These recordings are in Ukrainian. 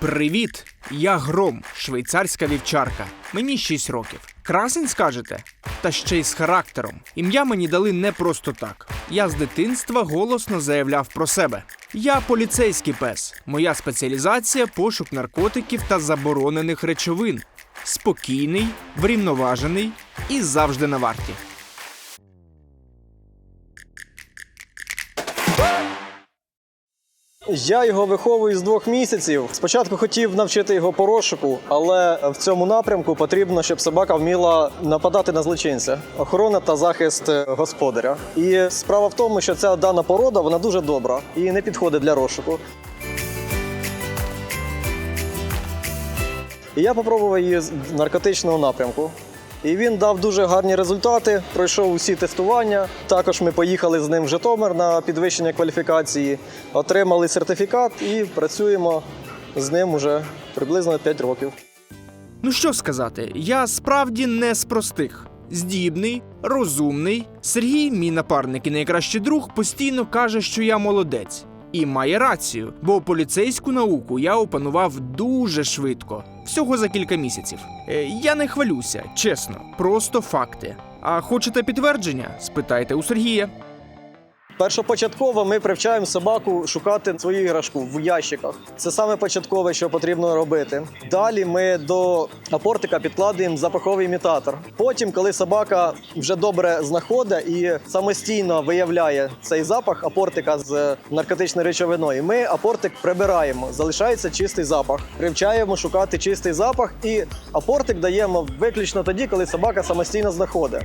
Привіт! Я Гром, швейцарська вівчарка. Мені 6 років. Красень скажете? Та ще й з характером. Ім'я мені дали не просто так. Я з дитинства голосно заявляв про себе. Я поліцейський пес. Моя спеціалізація пошук наркотиків та заборонених речовин. Спокійний, врівноважений і завжди на варті. Я його виховую з двох місяців. Спочатку хотів навчити його по розшуку, але в цьому напрямку потрібно, щоб собака вміла нападати на злочинця, охорона та захист е, господаря. І справа в тому, що ця дана порода вона дуже добра і не підходить для розшуку. І я попробував її з наркотичного напрямку. І він дав дуже гарні результати, пройшов усі тестування. Також ми поїхали з ним в Житомир на підвищення кваліфікації, отримали сертифікат і працюємо з ним уже приблизно 5 років. Ну що сказати, я справді не з простих. Здібний, розумний. Сергій, мій напарник і найкращий друг, постійно каже, що я молодець. І має рацію, бо поліцейську науку я опанував дуже швидко, всього за кілька місяців. Е, я не хвалюся, чесно, просто факти. А хочете підтвердження? Спитайте у Сергія. Першопочатково ми привчаємо собаку шукати свою іграшку в ящиках. Це саме початкове, що потрібно робити. Далі ми до апортика підкладаємо запаховий імітатор. Потім, коли собака вже добре знаходить і самостійно виявляє цей запах апортика з наркотичною речовиною, ми апортик прибираємо. Залишається чистий запах. Привчаємо шукати чистий запах, і апортик даємо виключно тоді, коли собака самостійно знаходить.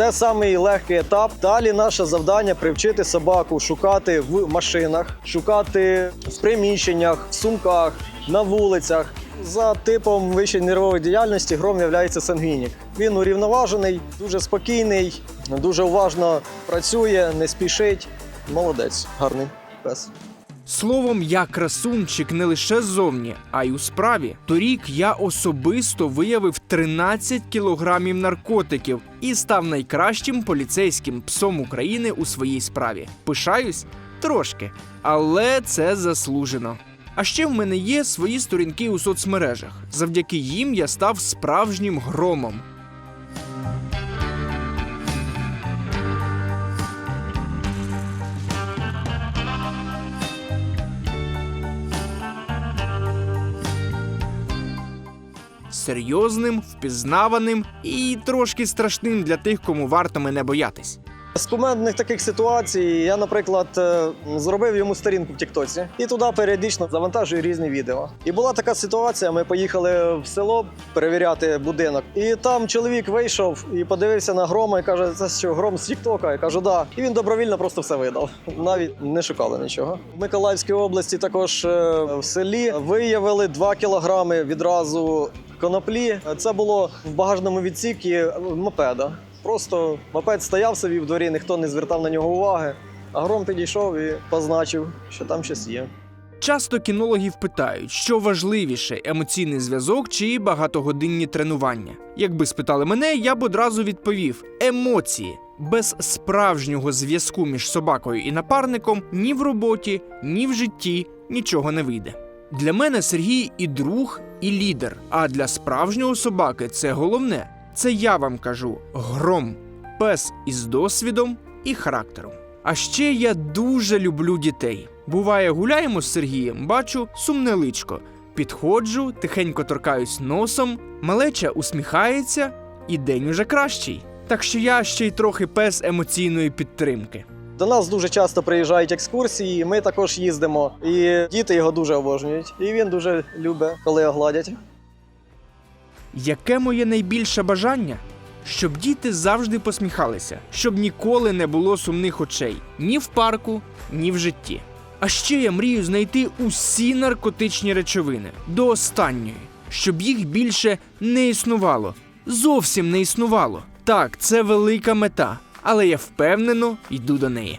Це самий легкий етап. Далі наше завдання привчити собаку шукати в машинах, шукати в приміщеннях, в сумках, на вулицях. За типом вищої нервової діяльності гром є сангвінік. Він урівноважений, дуже спокійний, дуже уважно працює, не спішить. Молодець, гарний пес. Словом, я красунчик не лише ззовні, а й у справі. Торік я особисто виявив 13 кілограмів наркотиків і став найкращим поліцейським псом України у своїй справі. Пишаюсь трошки, але це заслужено. А ще в мене є свої сторінки у соцмережах. Завдяки їм я став справжнім громом. Серйозним, впізнаваним і трошки страшним для тих, кому варто мене боятись. З кумедних таких ситуацій я, наприклад, е, зробив йому сторінку в Тіктоці і туди періодично завантажую різні відео. І була така ситуація. Ми поїхали в село перевіряти будинок, і там чоловік вийшов і подивився на грома і каже: це що гром з Тіктока? Я кажу, да. І він добровільно просто все видав. Навіть не шукали нічого. В Миколаївській області також е, в селі виявили 2 кілограми відразу коноплі. Це було в багажному відсікі мопеда. Просто мопед стояв собі в дворі, ніхто не звертав на нього уваги. А гром підійшов і позначив, що там щось є. Часто кінологів питають, що важливіше емоційний зв'язок чи багатогодинні тренування. Якби спитали мене, я б одразу відповів: емоції. Без справжнього зв'язку між собакою і напарником ні в роботі, ні в житті нічого не вийде. Для мене Сергій і друг, і лідер. А для справжнього собаки це головне. Це я вам кажу гром, пес із досвідом і характером. А ще я дуже люблю дітей. Буває, гуляємо з Сергієм, бачу сумне личко. Підходжу, тихенько торкаюсь носом, малеча усміхається, і день уже кращий. Так що я ще й трохи пес емоційної підтримки. До нас дуже часто приїжджають екскурсії. Ми також їздимо, і діти його дуже обожнюють. І він дуже любить, коли його гладять. Яке моє найбільше бажання? Щоб діти завжди посміхалися, щоб ніколи не було сумних очей ні в парку, ні в житті. А ще я мрію знайти усі наркотичні речовини до останньої, щоб їх більше не існувало. Зовсім не існувало. Так, це велика мета, але я впевнено йду до неї.